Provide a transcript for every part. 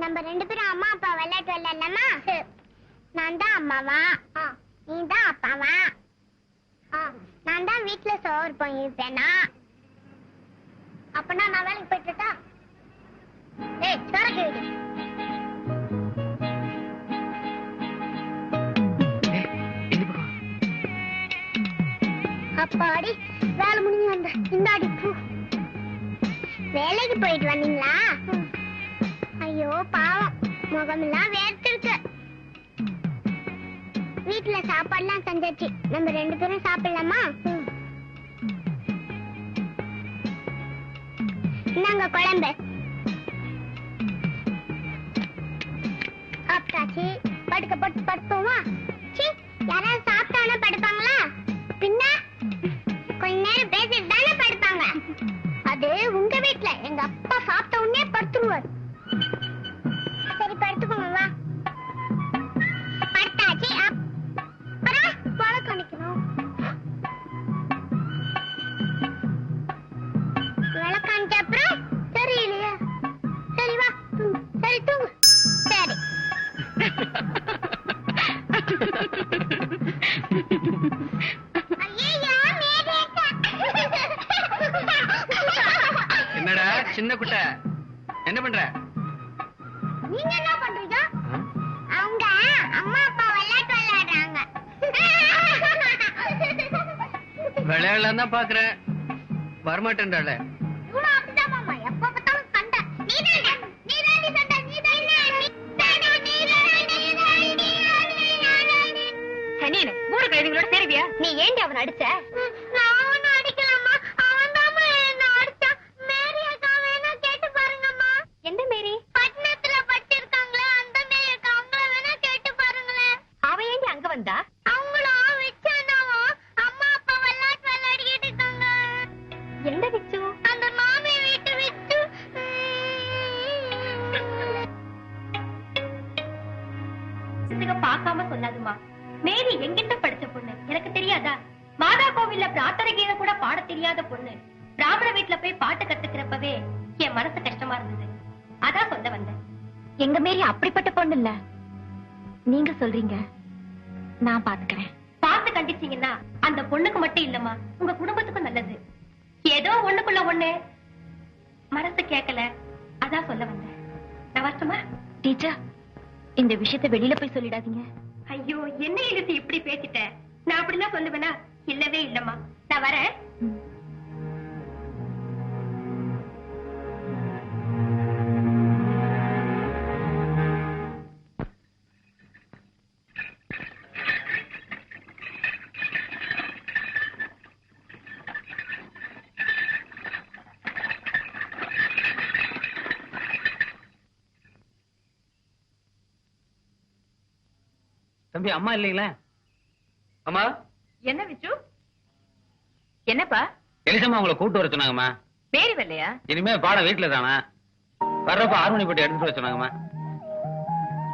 நம்ம ரெண்டு பேரும் அம்மா அப்பா விளையாட்டு விளையாடலாமா? நான் தான் அம்மாவா? நீ தான் அப்பாவா? நான் தான் வீட்டுல சோறு பண்ணிருப்பேனா அப்பனா நான் வேலைக்கு போயிட்டுட்டா ஏய் சோறு கேடு அப்பாடி வேலை முடிஞ்சு வந்த இந்தாடி பூ. வேலைக்கு போயிட்டு வந்தீங்களா? ஐயோ பாவம். முகமெல்லாம் வேர்த்திருக்கு. வீட்டுல சாப்பாடுலாம் செஞ்சாச்சு. நம்ம ரெண்டு பேரும் சாப்பிடலாமா? இந்தாங்க குழம்பு. சாப்பிட்டாச்சு. படுக்க போட்டு படுப்போமா? வீட்ல எங்க அப்பா சனியனு மூணு கழுதிங்களோட சேருவியா? நீ ஏண்டி அவன் அடிச்ச? நான் மனசு கேட்கல அதான் சொல்ல வந்தேன். நான் டீச்சர் இந்த விஷயத்தை வெளியில போய் சொல்லிடாதீங்க. ஐயோ என்ன இழுத்து இப்படி பேசிட்ட? நான் அப்படிலாம் சொல்லுவேனா? இல்லவே இல்லம்மா. நான் வரேன். தம்பி அம்மா இல்லைங்களா? அம்மா? என்ன விச்சு? என்னப்பா? எலிசம்மா உங்களை கூட்டு வர சொன்னாங்கம்மா. பேரி வரலையா? இனிமே பாடம் வீட்டுல தானா? வர்றப்ப ஆறுமணி போட்டு எடுத்துட்டு வர சொன்னாங்கம்மா.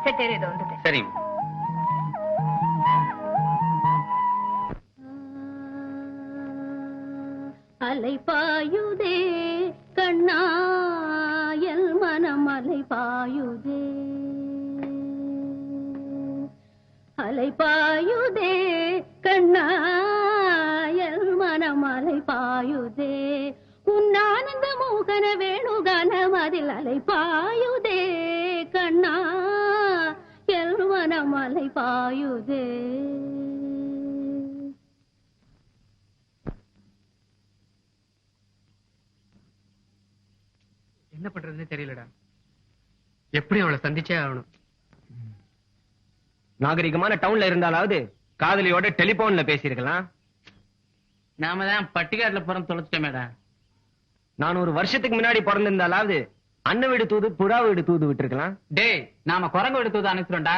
சரி சரி இதோ வந்துட்டேன். சரிங்க அலைபாயுதே கண்ணாயல் மனம் அலைபாயுதே அலைபாயுதே கண்ணாயல் மனமலை பாயுதே. உன்னானந்த மோகன வேணுகான மதில் அலைபாயுதே கண்ணா எல் மனமலை பாயுதே. என்ன பண்றதுன்னு தெரியலடா. எப்படி அவளை சந்திச்சே ஆகணும்? நாகரிகமான டவுன்ல இருந்தாலாவது காதலியோட டெலிபோன்ல பேசியிருக்கலாம். நாம தான் பட்டிக்காட்டுல பிறந்து தொலைச்சிட்டோமேடா நான் ஒரு வருஷத்துக்கு முன்னாடி பிறந்திருந்தாலாவது அண்ணன் வீடு தூது புறா வீடு தூது விட்டுருக்கலாம். டேய் நாம குரங்கு எடுத்து அனுப்பிச்சிட்டோம்டா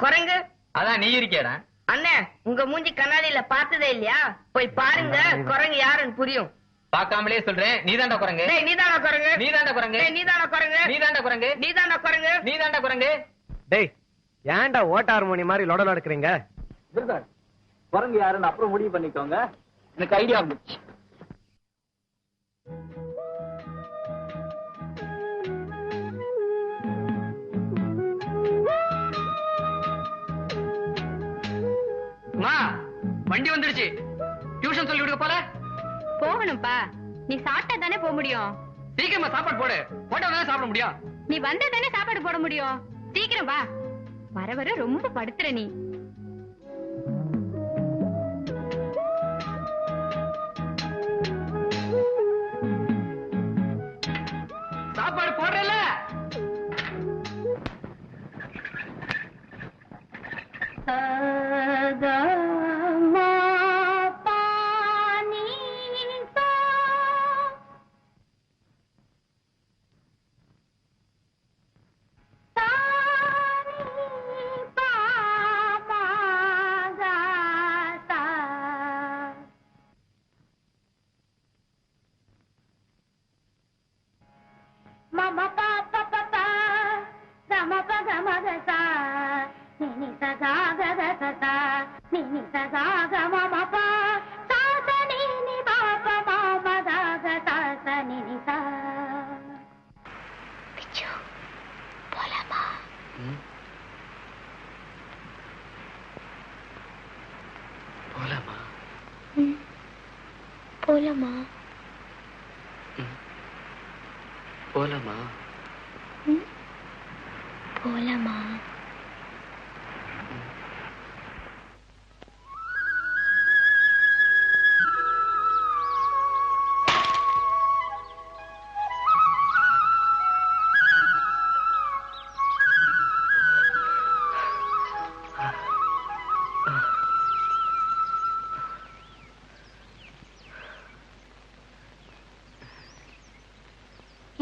குரங்கு? அதான் நீ இருக்கேடா அண்ணே உங்க மூஞ்சி கண்ணாடியில பார்த்ததே இல்லையா? போய் பாருங்க குரங்கு யாருன்னு புரியும். பார்க்காமலே சொல்றேன். நீதாண்டா குரங்கு. டேய் நீதானா குரங்கு. நீதாண்டா குரங்கு. டேய் நீதானா குரங்கு. நீதாண்டா குரங்கு. நீதானா குரங்கு. நீதாண்டா குரங்கு. டேய் ஏன்டா ஓட்ட ஹார்மோனி மாதிரி லொட லொடக்குறீங்க? குரங்கு யாருன்னு அப்புறம் முடிவு பண்ணிக்கோங்க. எனக்கு ஐடியா இருந்துச்சு மா வண்டி வந்துடுச்சு டியூஷன் சொல்லி கொடுக்க போல? போகணும்ப்பா. நீ சாப்பிட்டா தானே போக முடியும். சீக்கிரமா சாப்பாடு போடு. போட்டா சாப்பிட முடியும். நீ வந்தா தானே சாப்பாடு போட முடியும். சீக்கிரம் வா. வர வர ரொம்ப படுத்துற நீ. போலாமா போலாமா போலாமா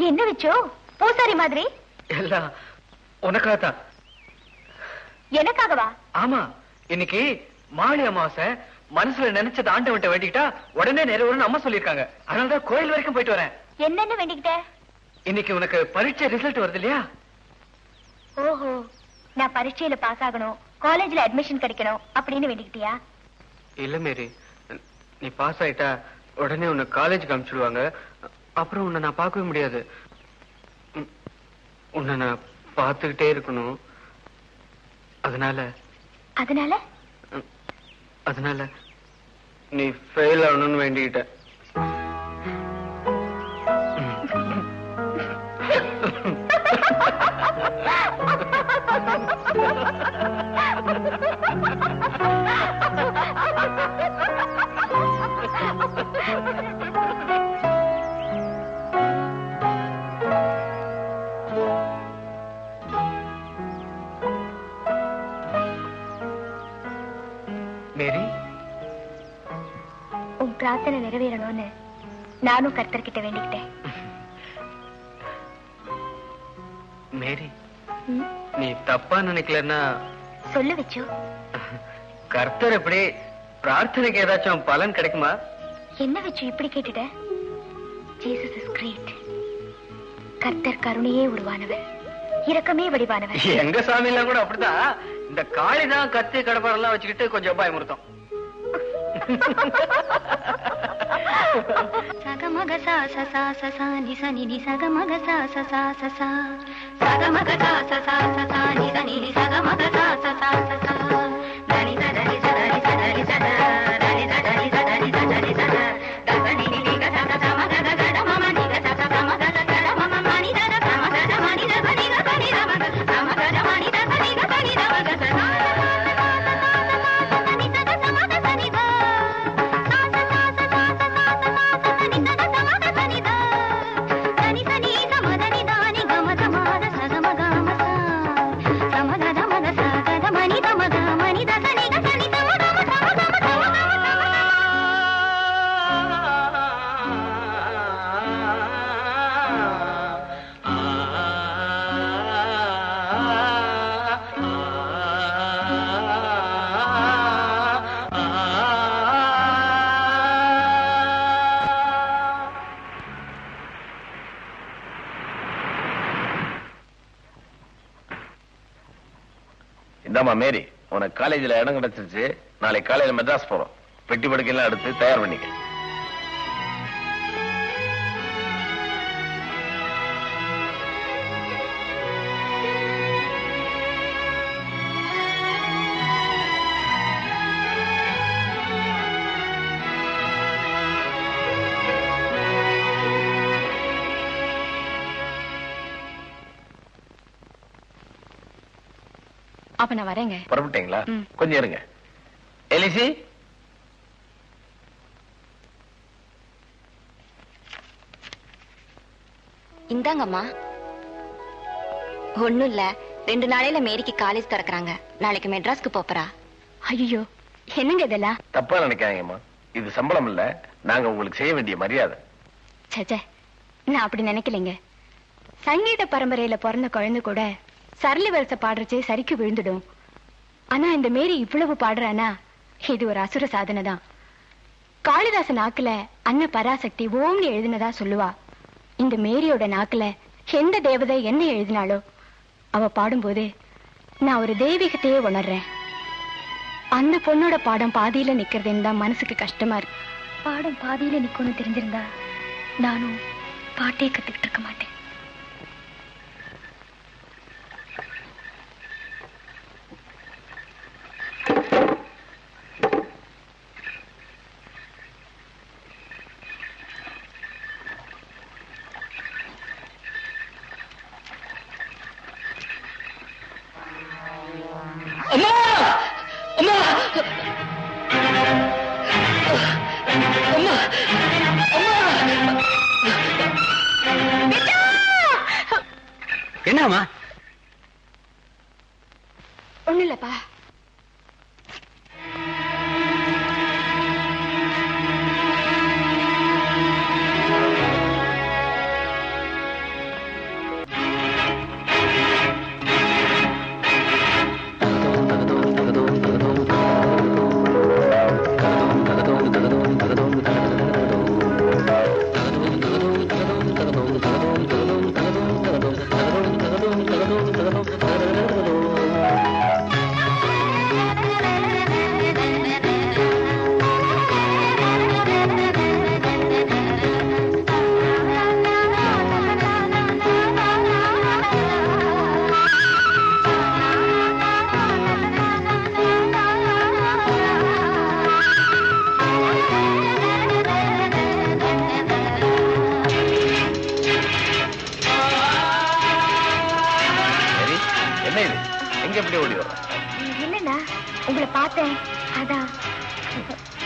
என்ன வச்சோ? பூசாரி மாதிரி? எல்லாம் உனக்காகத்தான். எனக்காகவா? ஆமா இன்னைக்கு மாலை அமாவாசை மனசுல நினைச்சது ஆண்டவன்ட்ட வேண்டிக்கிட்டா உடனே நிறைவேறும்னு அம்மா சொல்லிருக்காங்க அதனாலதான் கோயில் வரைக்கும் போயிட்டு வரேன். என்னன்னு வேண்டிக்கிட்ட? இன்னைக்கு உனக்கு பரீட்சை ரிசல்ட் வருது இல்லையா? ஓஹோ நான் பரீட்சையில பாஸ் ஆகணும் காலேஜ்ல அட்மிஷன் கிடைக்கணும் அப்படின்னு வேண்டிக்கிட்டியா? இல்ல மேரி நீ பாஸ் ஆயிட்டா உடனே உன்னை காலேஜுக்கு அனுப்பிச்சிடுவாங்க. அப்புறம் உன்னை நான் பார்க்கவே முடியாது. உன்னை நான் பார்த்துக்கிட்டே இருக்கணும். அதனால அதனால? அதனால நீ ஃபெயில் ஆகணும்னு வேண்டிக்கிட்ட. மேரி பிரார்த்தனை நிறைவேறணும்னு நானும் கர்த்தர்கிட்ட வேண்டிக்கிட்டேன். மேரி நீ தப்பா நினைக்கலன்னா சொல்லு வச்சு. கர்த்தர் எப்படி பிரார்த்தனைக்கு ஏதாச்சும் பலன் கிடைக்குமா? என்ன வச்சு இப்படி கேட்டுட்ட? ஜீசஸ் இஸ் கிரேட் கர்த்தர் கருணையே உருவானவர். இரக்கமே வடிவானவர். எங்க சாமி எல்லாம் கூட அப்படிதான் இந்த காளி தான் கத்தி கடப்பாரெல்லாம் வச்சுக்கிட்டு கொஞ்சம் பயமுறுத்தம் సగమగ సాస సాస సాని సని ని సగమగ సాస సాస సా సగమగ సాస సాస సాని సని ని సగమగ సాస సాస సా దని సదని సదని సదని సదా இந்தாம்மா மேரி. உனக்கு காலேஜ்ல இடம் கிடைச்சிருச்சு. நாளைக்கு காலையில மெட்ராஸ் போறோம். பெட்டி படுக்கையெல்லாம் எடுத்து தயார் பண்ணிக்க. அப்ப நான் வரேங்க. புறப்பட்டீங்களா. கொஞ்சம் இருங்க. எலிசி? இந்தாங்கம்மா. ஒண்ணும் இல்ல. ரெண்டு நாளையில மேரிக்கு காலேஜ் திறக்கறாங்க. நாளைக்கு மெட்ராஸ்க்கு போப்பறா. ஐயோ என்னங்க இதெல்லாம்? தப்பா நினைக்காதீங்கம்மா. இது சம்பளம் இல்ல. நாங்க உங்களுக்கு செய்ய வேண்டிய மரியாதை. சச்சே நான் அப்படி நினைக்கலைங்க. சங்கீத பரம்பரையில பிறந்த குழந்தை கூட சரளி வரிசை பாடுறச்சே சரிக்கு விழுந்துடும். ஆனா இந்த மேரி இவ்வளவு பாடுறானா? இது ஒரு அசுர சாதனை தான் காளிதாசன் நாக்குல அன்ன பராசக்தி ஓம்னு எழுதினதா சொல்லுவா. இந்த மேரியோட நாக்குல எந்த தேவதை என்ன எழுதினாலோ அவ பாடும்போது நான் ஒரு தெய்வீகத்தையே உணர்றேன். அந்த பொண்ணோட பாடம் பாதியில நிக்கிறதுன்னு தான் மனசுக்கு கஷ்டமா இருக்கு. பாடம் பாதியில நிக்கணும்னு தெரிஞ்சிருந்தா நானும் பாட்டே கத்துக்கிட்டு இருக்க மாட்டேன்.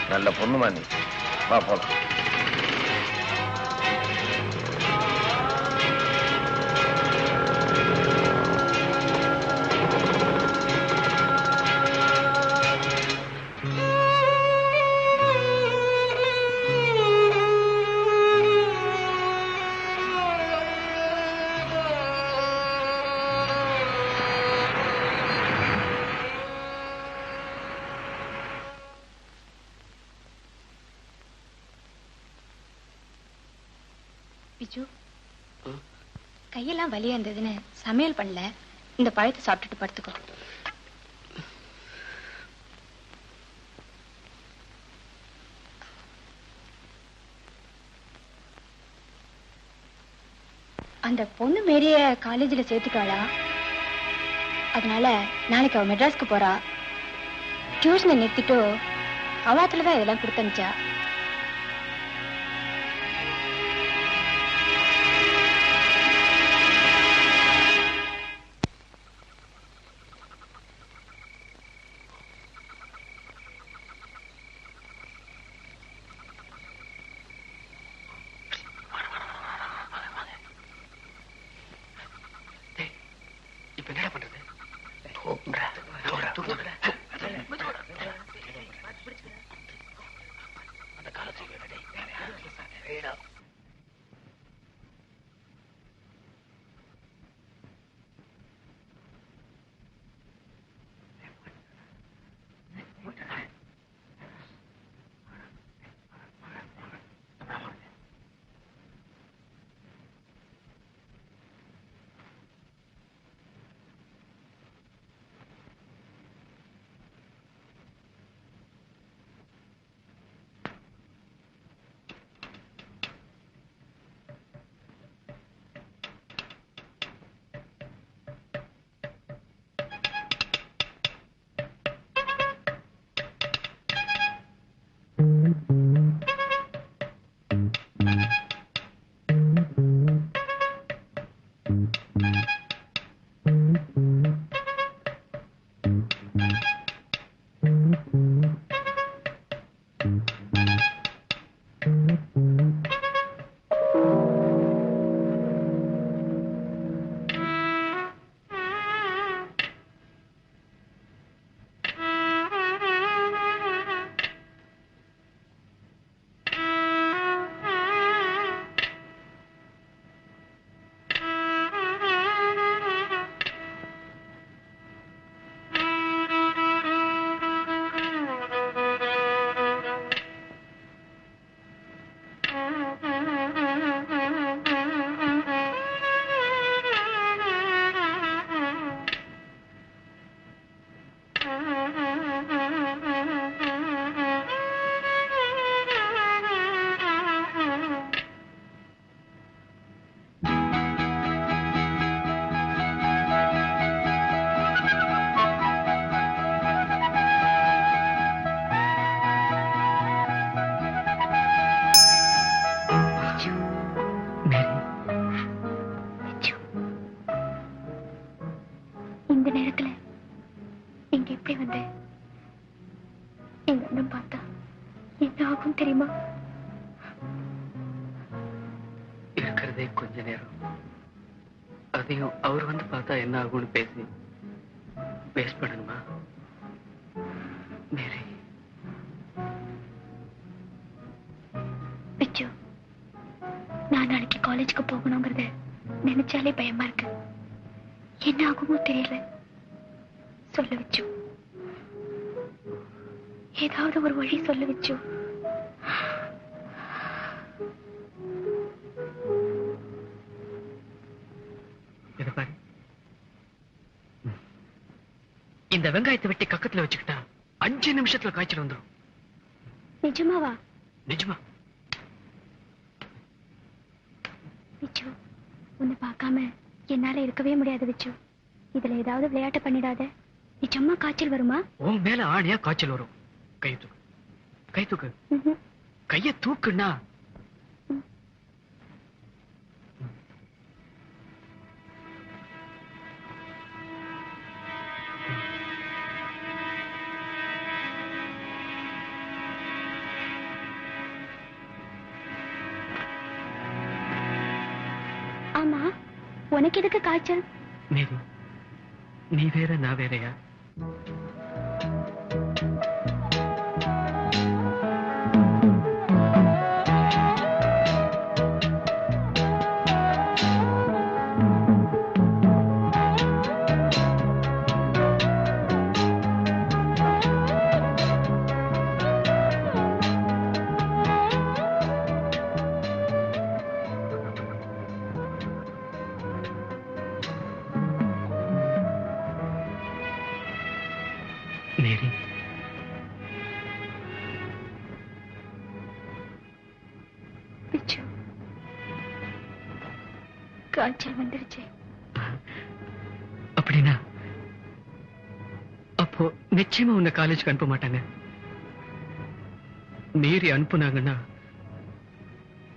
நல்ல பொண்ணுமா நீ? வா போலாம். கையெல்லாம் வலியா இருந்ததுன்னு சமையல் பண்ணல. இந்த பழத்தை சாப்பிட்டுட்டு படுத்துக்கோ. அந்த பொண்ணு மேரிய காலேஜ்ல சேர்த்துக்காளா அதனால நாளைக்கு அவ மெட்ராஸ்க்கு போறா. டியூஷனை நிறுத்திட்டு அவாத்துல தான் இதெல்லாம் கொடுத்தனுச்சா வேஸ்ட் பண்ணணுமா மேரி. பிச்சு நான் நாளைக்கு காலேஜுக்கு போகணுங்கிறத நினைச்சாலே பயமா இருக்கு. என்ன ஆகுமோ தெரியல. சொல்ல வச்சு ஏதாவது ஒரு வழி சொல்ல வச்சு இந்த வெங்காயத்தை வெட்டி கக்கத்துல வச்சுக்கிட்டா அஞ்சு நிமிஷத்துல காய்ச்சல் வந்துடும் நிஜமாவா? நிஜமா. விச்சு உன்னை பார்க்காம என்னால இருக்கவே முடியாது விச்சு. இதுல ஏதாவது விளையாட்டு பண்ணிடாத. நிஜமா காய்ச்சல் வருமா? உன் மேல ஆணியா காய்ச்சல் வரும். கை தூக்கு. கை தூக்கு. கைய தூக்குன்னா உனக்கு எதுக்கு காய்ச்சல் மேரி நீ வேற நிச்சயமா உன்னை காலேஜ்க்கு அனுப்ப மாட்டாங்க. மீறி அனுப்புனாங்கன்னா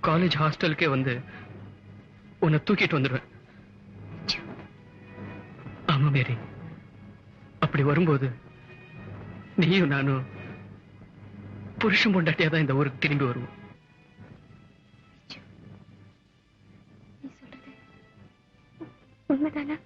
காலேஜ் ஹாஸ்டலுக்கே வந்து உன்னை தூக்கிட்டு வந்துடுவேன். ஆமா மேரி. அப்படி வரும்போது நீயும் நானும் புருஷன் பொண்டாட்டியா தான் இந்த ஊருக்கு திரும்பி வருவோம். உண்மைதானா?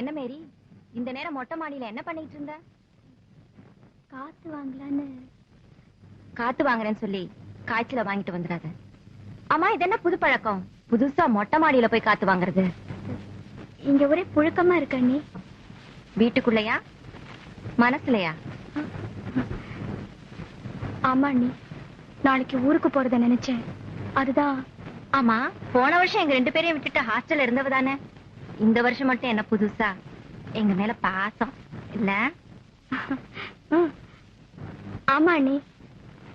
என்ன மேரி? இந்த நேரம் மொட்டை மாடியில என்ன பண்ணிட்டு இருந்த? காத்து வாங்கலான்னு. காத்து வாங்குறேன்னு சொல்லி காய்ச்சல வாங்கிட்டு வந்துடாத. ஆமா இது என்ன புது பழக்கம்? புதுசா மொட்டை மாடியில போய் காத்து வாங்குறது. இங்க ஒரே புழுக்கமா இருக்க நீ வீட்டுக்குள்ளயா? மனசுலயா? ஆமா நீ நாளைக்கு ஊருக்கு போறத நினைச்சேன். அதுதான். ஆமா போன வருஷம் எங்க ரெண்டு பேரையும் விட்டுட்டு ஹாஸ்டல்ல இருந்தவ தானே? இந்த வருஷம் மட்டும் என்ன புதுசா? எங்க மேல பாசம். இல்ல. ஆமா அண்ணி.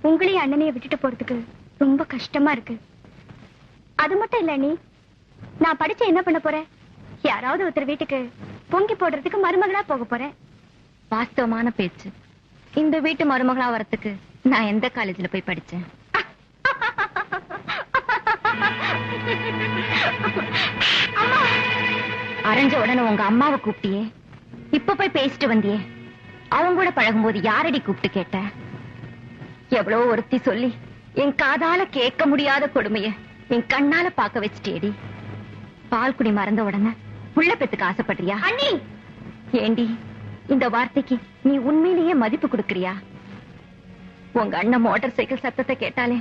உங்களையும் அண்ணனைய விட்டுட்டு போறதுக்கு ரொம்ப கஷ்டமா இருக்கு. அது மட்டும் இல்ல அண்ணி. நான் படிச்சு என்ன பண்ண போறேன்? யாராவது ஒருத்தர் வீட்டுக்கு பொங்கி போடுறதுக்கு மருமகளா போக போறேன். வாஸ்தவமான பேச்சு. இந்த வீட்டு மருமகளா வரத்துக்கு நான் எந்த காலேஜ்ல போய் படிச்சேன்? அரைஞ்ச உடனே உங்க அம்மாவை கூப்பிட்டியே. இப்ப போய் பேசிட்டு வந்தியே. அவங்க கூட பழகும்போது யாரடி கூப்பிட்டு கேட்ட? எவ்வளவு ஒருத்தி சொல்லி என் காதால கேட்க முடியாத கொடுமைய என் கண்ணால பார்க்க வச்சுட்டேடி பால் குடி மறந்த உடனே புள்ள பெத்துக்கு ஆசைப்படுறியா? அண்ணி! ஏண்டி இந்த வார்த்தைக்கு நீ உண்மையிலேயே மதிப்பு கொடுக்கறியா? உங்க அண்ணன் மோட்டார் சைக்கிள் சத்தத்தை கேட்டாலே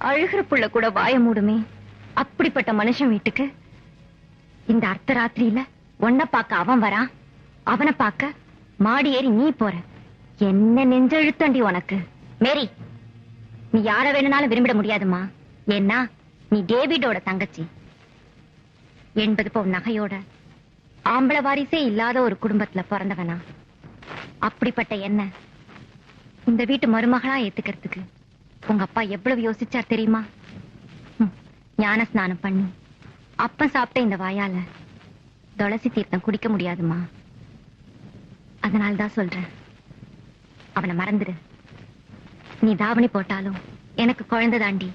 அழுகிற புள்ள கூட வாய மூடுமே. அப்படிப்பட்ட மனுஷன் வீட்டுக்கு இந்த அர்த்தராத்திரியில உன்ன பார்க்க அவன் வரான் அவனை பார்க்க மாடி ஏறி நீ போற. என்ன நெஞ்செழுத்தண்டி உனக்கு? மேரி நீ யார வேணும்னாலும் விரும்பிட முடியாதுமா ஏன்னா நீ டேவிடோட தங்கச்சி. எண்பது பவுன் நகையோட ஆம்பளை வாரிசே இல்லாத ஒரு குடும்பத்துல பிறந்தவனா. அப்படிப்பட்ட என்ன? இந்த வீட்டு மருமகளா ஏத்துக்கிறதுக்கு உங்க அப்பா எவ்வளவு யோசிச்சார் தெரியுமா? ஞான ஸ்நானம் பண்ணி. அப்ப சாப்பிட்ட இந்த வாயால துளசி தீர்த்தம் குடிக்க முடியாதுமா. அதனால்தான் சொல்றேன். அவனை மறந்துடு. நீ தாவணி போட்டாலும் எனக்கு குழந்தை தாண்டி.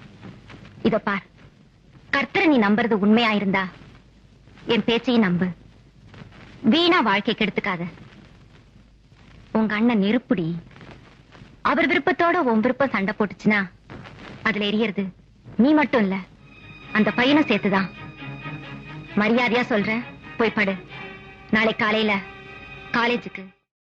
இத பார். கர்த்தரை நீ நம்புறது உண்மையா இருந்தா? என் பேச்சையும் நம்பு. வீணா வாழ்க்கை கெடுத்துக்காத. உங்க அண்ணன் நெருப்புடி. அவர் விருப்பத்தோட உன் விருப்பம் சண்டை போட்டுச்சுன்னா அதுல எரியறது நீ மட்டும் இல்ல அந்த பையனை சேர்த்துதான். மரியாதையா சொல்றேன்? போய் படு. நாளை காலையில காலேஜுக்கு